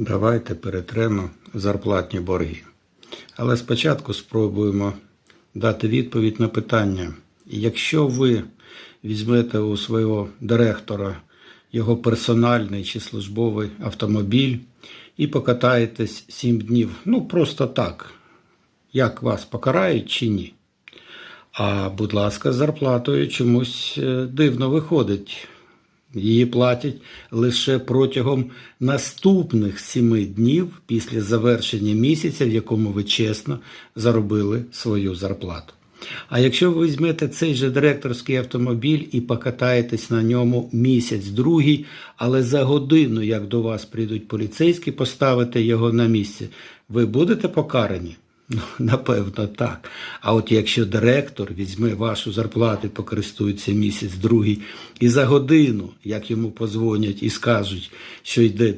Давайте перетремо зарплатні борги. Але спочатку спробуємо дати відповідь на питання. Якщо ви візьмете у свого директора його персональний чи службовий автомобіль і покатаєтесь 7 днів, ну просто так, як вас покарають чи ні? А, будь ласка, з зарплатою чомусь е, дивно виходить. Її платять лише протягом наступних сіми днів після завершення місяця, в якому ви чесно заробили свою зарплату. А якщо ви візьмете цей же директорський автомобіль і покатаєтесь на ньому місяць другий, але за годину, як до вас прийдуть поліцейські, поставите його на місце, ви будете покарані? Ну, напевно, так. А от якщо директор візьме вашу зарплату і покористується місяць другий, і за годину, як йому позвонять і скажуть, що йде